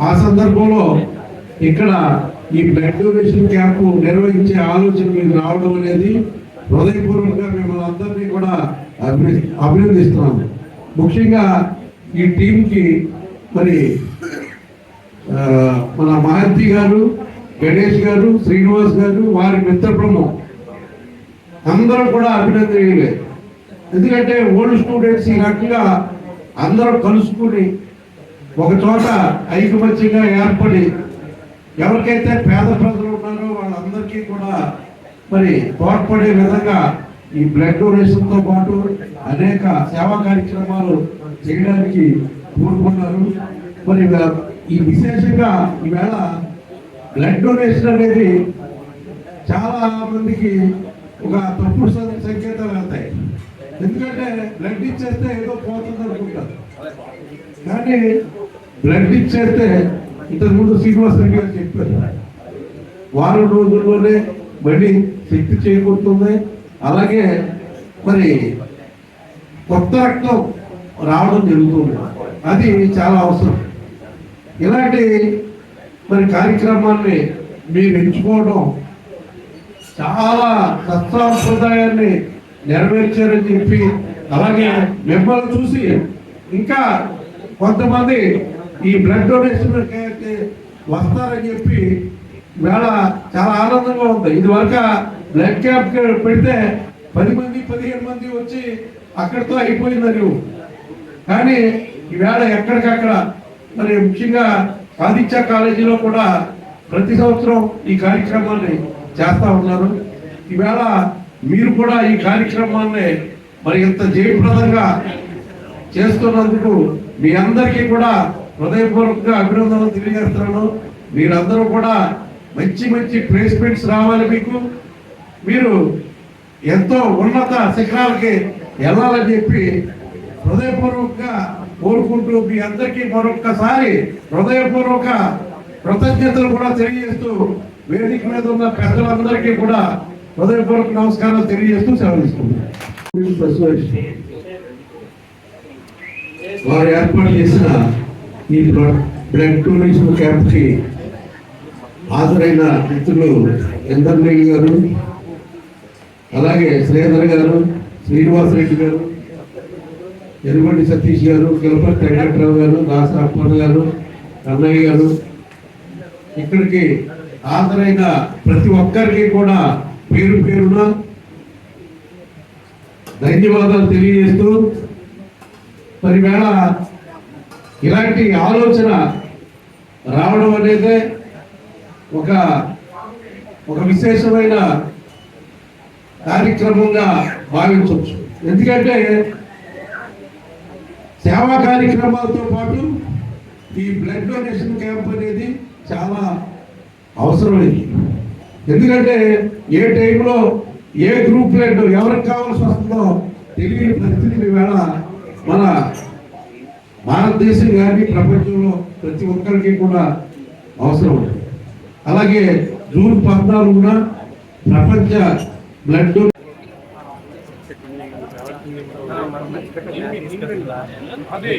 ఆ సందర్భంలో ఇక్కడ ఈ బ్లడ్ డొనేషన్ క్యాంప్ నిర్వహించే ఆలోచన మీకు రావడం అనేది హృదయపూర్వకంగా మిమ్మల్ని అందరినీ కూడా అభి- అభినందిస్తున్నాను. ముఖ్యంగా ఈ టీంకి మరి మన మహంతి గారు గణేష్ గారు శ్రీనివాస్ గారు వారి మిత్ర బృందం. అందరూ కూడా అభినందనీయులే. ఎందుకంటే ఓల్డ్ స్టూడెంట్స్ ఈ రకంగా అందరూ కలుసుకుని ఒక చోట ఐకమత్యంగా ఏర్పడి ఎవరికైతే పేద ప్రజలు ఉన్నారో వాళ్ళందరికీ కూడా మరి తోడ్పడే విధంగా ఈ బ్లడ్ డొనేషన్తో పాటు అనేక సేవా కార్యక్రమాలు చేయడానికి కోరుకున్నారు. మరి ఈ విశేషంగా ఈవేళ బ్లడ్ డొనేషన్ అనేది చాలా మందికి ఒక తప్పుడు సం- సంకేతాలు వెళ్తాయి. ఎందుకంటే బ్లడ్ ఇచ్చేస్తే ఏదో పోతుంది అనుకుంటారు కానీ బ్లడ్ ఇచ్చేస్తే ఇంతకు ముందు శ్రీనివాస్ రెడ్డి గారు చెప్పారు. వారం రోజుల్లోనే మళ్ళీ శక్తి చేకూరుతుంది. అలాగే మరి కొత్త రక్తం రావడం జరుగుతుంది. అది చాలా అవసరం. ఇలాంటి మరి కార్యక్రమాన్ని మీరు ఎంచుకోవడం చాలా సత్సాంప్రదాయాన్ని నెరవేర్చారని చెప్పి అలాగే మిమ్మల్ని చూసి ఇంకా కొంతమంది ఈ బ్లడ్ డొనేషన్ వస్తారని చెప్పి వేళ చాలా ఆనందంగా ఉంది. ఇది వరకు బ్లడ్ క్యాంప్ పెడితే పది మంది పదిహేను మంది వచ్చి అక్కడితో అయిపోయిందని కానీ ఈవేళ ఎక్కడికక్కడ మరి ముఖ్యంగా ఆదిత్య కాలేజీలో కూడా ప్రతి సంవత్సరం ఈ కార్యక్రమాన్ని చేస్తూ ఉన్నారు. ఈవేళ మీరు కూడా ఈ కార్యక్రమాన్ని మరి ఇంత జయప్రదంగా చేస్తున్నందుకు మీ అందరికీ కూడా హృదయపూర్వకంగా అభినందనలు తెలియజేస్తున్నాను. మీరందరూ కూడా మంచి మంచి ప్లేస్మెంట్స్ రావాలి మీకు. మీరు ఎంతో ఉన్నత శిఖరాలకి వెళ్ళాలని చెప్పి హృదయపూర్వకంగా కోరుకుంటూ మీ అందరికీ మరొక్కసారి హృదయపూర్వక కృతజ్ఞతలు కూడా తెలియజేస్తూ వేదిక మీద ఉన్న పెద్దలందరికీ కూడా హృదయపూర్వక నమస్కారాలు తెలియజేస్తూ సెలవిస్తున్నాను. వారు ఏర్పాటు చేసిన ఈ బ్లడ్ డొనేషన్ క్యాంప్కి హాజరైన మిత్రులు చంద్రరెడ్డి గారు అలాగే శ్రీధర్ గారు శ్రీనివాస్ రెడ్డి గారు ఎరుగండి సతీష్ గారు కిలపతి వెంకట్రావు గారు దాస అప్పన్న గారు అన్నయ్య గారు. ఇక్కడికి హాజరైన ప్రతి ఒక్కరికి కూడా పేరు పేరున ధన్యవాదాలు తెలియజేస్తూ మరి వేళ ఇలాంటి ఆలోచన రావడం అనేది ఒక ఒక విశేషమైన కార్యక్రమంగా భావించవచ్చు. ఎందుకంటే సేవా కార్యక్రమాలతో పాటు ఈ బ్లడ్ డొనేషన్ క్యాంప్ అనేది చాలా అవసరమైంది. ఎందుకంటే ఏ టైంలో ఏ గ్రూప్ బ్లడ్ ఎవరికి కావాల్సి వస్తుందో తెలియని పరిస్థితి వేళ మన భారతదేశం కానీ ప్రపంచంలో ప్రతి ఒక్కరికి కూడా అవసరం ఉంది అలాగే జూన్ పద్నాలుగున ప్రపంచ బ్లడ్ అదే